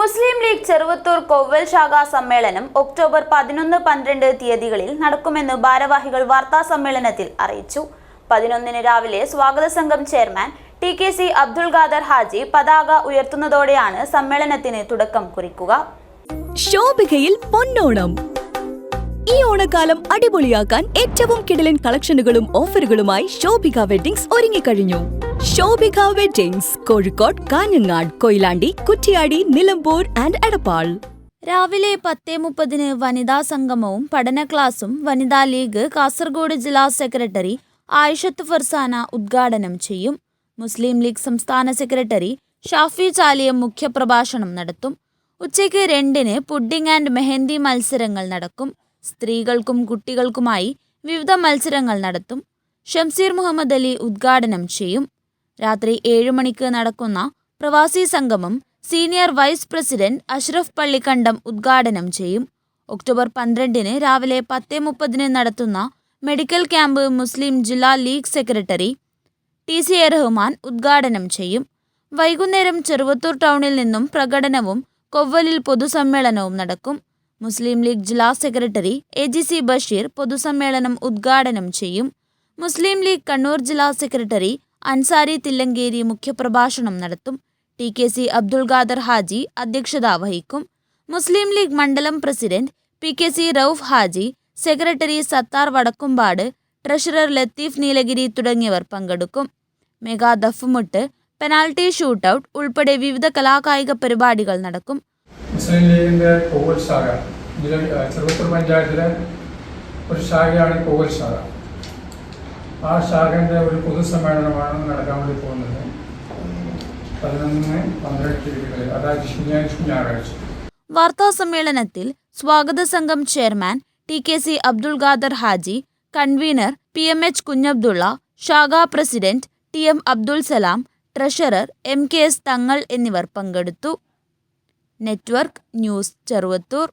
മുസ്ലിം league Cheruvathur കോവൽ ശാഖാ സമ്മേളനം October പതിനൊന്ന് പന്ത്രണ്ട് തീയതികളിൽ നടക്കുമെന്ന് ഭാരവാഹികൾ വാർത്താ സമ്മേളനത്തിൽ അറിയിച്ചു. പതിനൊന്നിന് രാവിലെ സ്വാഗത സംഘം chairman T K C Abdul Khader Haji പതാക ഉയർത്തുന്നതോടെയാണ് സമ്മേളനത്തിന് തുടക്കം കുറിക്കുക. ശോഭികയിൽ പൊന്നോണം. ഈ ഓണക്കാലം അടിപൊളിയാക്കാൻ ഏറ്റവും കിടലൻ കളക്ഷനുകളും ഓഫറുകളുമായി ശോഭിക വെഡിങ്സ് ഒരുങ്ങിക്കഴിഞ്ഞു. Shobhika weddings Kozhikode Kanhangad Koyilandy Kuttiady Nilambur and Edappal. രാവിലെ പത്തേ മുപ്പതിന് വനിതാ സംഗമവും പഠന ക്ലാസും വനിതാ ലീഗ് കാസർഗോഡ് ജില്ലാ സെക്രട്ടറി ആയിഷത്ത് ഫർസാന ഉദ്ഘാടനം ചെയ്യും. മുസ്ലിം ലീഗ് സംസ്ഥാന സെക്രട്ടറി ഷാഫി ചാലിയം മുഖ്യപ്രഭാഷണം നടത്തും. ഉച്ചയ്ക്ക് രണ്ടിന് പുഡിംഗ് ആൻഡ് മെഹന്തി മത്സരങ്ങൾ നടക്കും. സ്ത്രീകൾക്കും കുട്ടികൾക്കുമായി വിവിധ മത്സരങ്ങൾ നടത്തും. ഷംസീർ മുഹമ്മദ് അലി ഉദ്ഘാടനം ചെയ്യും. രാത്രി ഏഴ് മണിക്ക് നടക്കുന്ന പ്രവാസി സംഗമം senior vice president Ashraf Pallikandam ഉദ്ഘാടനം ചെയ്യും. ഒക്ടോബർ പന്ത്രണ്ടിന് രാവിലെ പത്ത് മുപ്പതിന് നടത്തുന്ന മെഡിക്കൽ ക്യാമ്പ് മുസ്ലിം ജില്ലാ League secretary T C A Rahman ഉദ്ഘാടനം ചെയ്യും. വൈകുന്നേരം ചെറുവത്തൂർ ടൗണിൽ നിന്നും പ്രകടനവും കൊവ്വലിൽ പൊതുസമ്മേളനവും നടക്കും. മുസ്ലിം ലീഗ് ജില്ലാ secretary A G C Basheer പൊതുസമ്മേളനം ഉദ്ഘാടനം ചെയ്യും. മുസ്ലിം ലീഗ് കണ്ണൂർ ജില്ലാ സെക്രട്ടറി അൻസാരി തില്ലങ്കേരി മുഖ്യപ്രഭാഷണം നടത്തും. T K C Abdul Khader Haji അധ്യക്ഷത വഹിക്കും. മുസ്ലിം ലീഗ് മണ്ഡലം president P K C Rauf Haji secretary Sathar Vadakkumpad treasurer Latheef Nilgiri തുടങ്ങിയവർ പങ്കെടുക്കും. മെഗാ ദഫുമുട്ട് പെനാൽറ്റി ഷൂട്ടൌട്ട് ഉൾപ്പെടെ വിവിധ കലാകായിക പരിപാടികൾ നടക്കും. മുസ്ലിം ലീഗിന്റെ കോവൽ ശാഖ. ചെറുപ്പത്തൂർ പഞ്ചായത്തിലെ ഒരു ശാഖയാണ് കോവൽ ശാഖ. ആ ശാഖന്റെ ഒരു പൊതുസമ്മേളനമാണ് നടക്കാൻ വേണ്ടി പോകുന്നത്. പതിനൊന്ന് പന്ത്രണ്ട് തീയതികളിൽ അതായത് ശനിയാഴ്ച ഞായറാഴ്ച. വാർത്താ സമ്മേളനത്തിൽ സ്വാഗത സംഘം chairman T K C Abdul Khader Haji convener P M H Kunhabdulla ശാഖാ president T M Abdul Salam treasurer M K S Thangal എന്നിവർ പങ്കെടുത്തു. Network news Cheruvathur.